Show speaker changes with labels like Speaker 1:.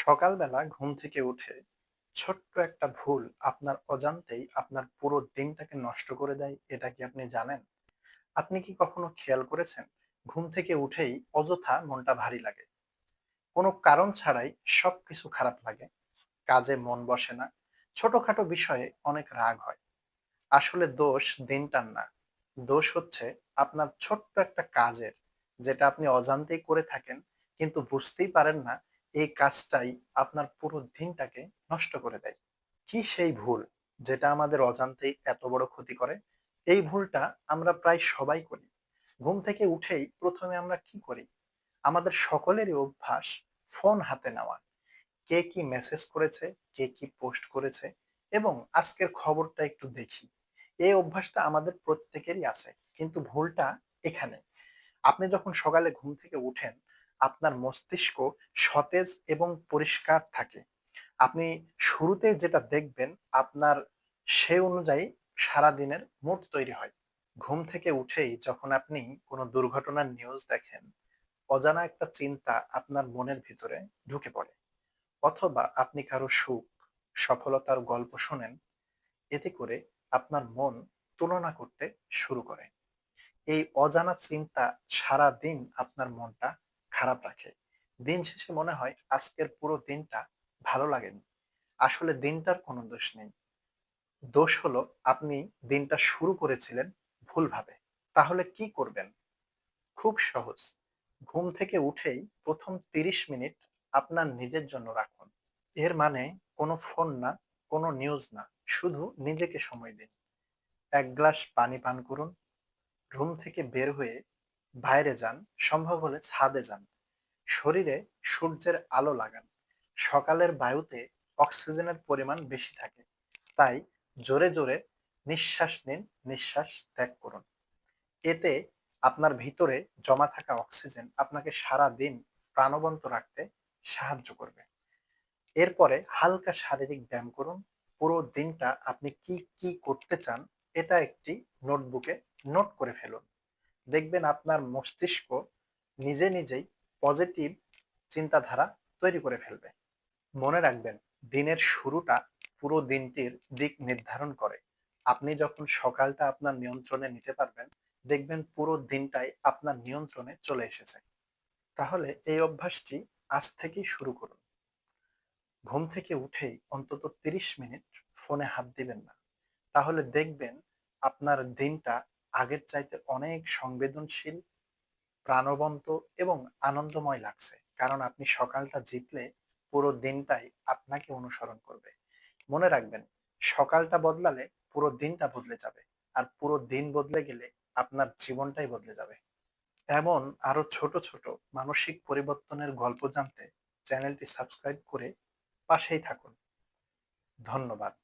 Speaker 1: সকালবেলা ঘুম থেকে উঠে ছোট্ট একটা ভুল আপনার অজান্তেই আপনার পুরো দিনটাকে নষ্ট করে দেয়, এটা কি আপনি জানেন? আপনি কি কখনো খেয়াল করেছেন? ঘুম থেকে উঠেই অযথা মনটা ভারী লাগে। কোনো কারণ ছাড়াই সবকিছু খারাপ লাগে। কাজে মন বসে না। ছোটখাটো বিষয়ে অনেক রাগ হয়। আসলে দোষ দিনটার না। দোষ হচ্ছে আপনার ছোট্ট একটা কাজের, যেটা আপনি অজান্তেই করে থাকেন, কিন্তু বুঝতেই পারেন না এই কাজটাই আপনার পুরো দিনটাকে নষ্ট করে দেয়। কি সেই ভুল যেটা আমাদের অজান্তেই এত বড় ক্ষতি করে? এই ভুলটা আমরা প্রায় সবাই করি। ঘুম থেকে উঠেই প্রথমে আমরা কি করি? আমাদের সকলেরই অভ্যাস ফোন হাতে নেওয়া। কে কি মেসেজ করেছে, কে কি পোস্ট করেছে এবং আজকের খবরটা একটু দেখি। এই অভ্যাসটা আমাদের প্রত্যেকেরই আছে, কিন্তু ভুলটা এখানে। আপনি যখন সকালে ঘুম থেকে উঠেন আপনার মস্তিষ্ক সতেজ এবং পরিষ্কার থাকে। আপনি শুরুতে যেটা দেখবেন, আপনার সে অনুযায়ী সারা দিনের মুড তৈরি হয়। ঘুম থেকে উঠেই যখন আপনি কোনো দুর্ঘটনার নিউজ দেখেন, অজানা একটা চিন্তা আপনার মনের ভিতরে ঢুকে পড়ে। অথবা আপনি কারও সুখ, সফলতার গল্প শোনেন, এতে করে আপনার মন তুলনা করতে শুরু করে। এই অজানা চিন্তা সারা দিন আপনার মনটা খারাপ রাখে। দিন শেষে মনে হয় আজকের পুরো দিনটা ভালো লাগেনি। আসলে দিনটার কোনো দোষ নেই। দোষ হলো আপনি দিনটা শুরু করেছিলেন ভুলভাবে। তাহলে কি করবেন? খুব সহজ। ঘুম থেকে উঠেই প্রথম তিরিশ মিনিট আপনার নিজের জন্য রাখুন। এর মানে কোনো ফোন না, কোনো নিউজ না, শুধু নিজেকে সময় দিন। এক গ্লাস পানি পান করুন। রুম থেকে বের হয়ে বাইরে যান, সম্ভব হলে ছাদে যান। শরীরে সূর্যের আলো লাগান। সকালের বায়ুতে অক্সিজেনের পরিমাণ বেশি থাকে। তাই জোরে জোরে নিঃশ্বাস নিন, নিঃশ্বাস ত্যাগ করুন। এতে আপনার ভিতরে জমা থাকা অক্সিজেন আপনাকে সারা দিন প্রাণবন্ত রাখতে সাহায্য করবে। এরপরে হালকা শারীরিক ব্যায়াম করুন। পুরো দিনটা আপনি কি কি করতে চান, এটা একটি নোটবুকে নোট করে ফেলুন। দেখবেন আপনার মস্তিষ্ক নিজে নিজেই পজিটিভ চিন্তাধারা তৈরি করে ফেলবে। মনে রাখবেন, দিনের শুরুটা পুরো দিনটির দিক নির্ধারণ করে। আপনি যখন সকালটা আপনার নিয়ন্ত্রণে নিতে পারবেন, দেখবেন পুরো দিনটাই আপনার নিয়ন্ত্রণে চলে এসেছে। তাহলে এই অভ্যাসটি আজ থেকেই শুরু করুন। ঘুম থেকে উঠেই অন্তত তিরিশ মিনিট ফোনে হাত দিবেন না। তাহলে দেখবেন আপনার দিনটা আগের চাইতে অনেক সংবেদনশীল প্রাণবন্ত এবং আনন্দময় লাগছে। কারণ আপনি সকালটা জিতলে পুরো দিনটাই আপনাকে অনুসরণ করবে। মনে রাখবেন, সকালটা বদলালে পুরো দিনটা বদলে যাবে। আর পুরো দিন বদলে গেলে আপনার জীবনটাই বদলে যাবে। এমন আরও ছোট ছোট মানসিক পরিবর্তনের গল্প জানতে চ্যানেলটি সাবস্ক্রাইব করে পাশেই থাকুন। ধন্যবাদ।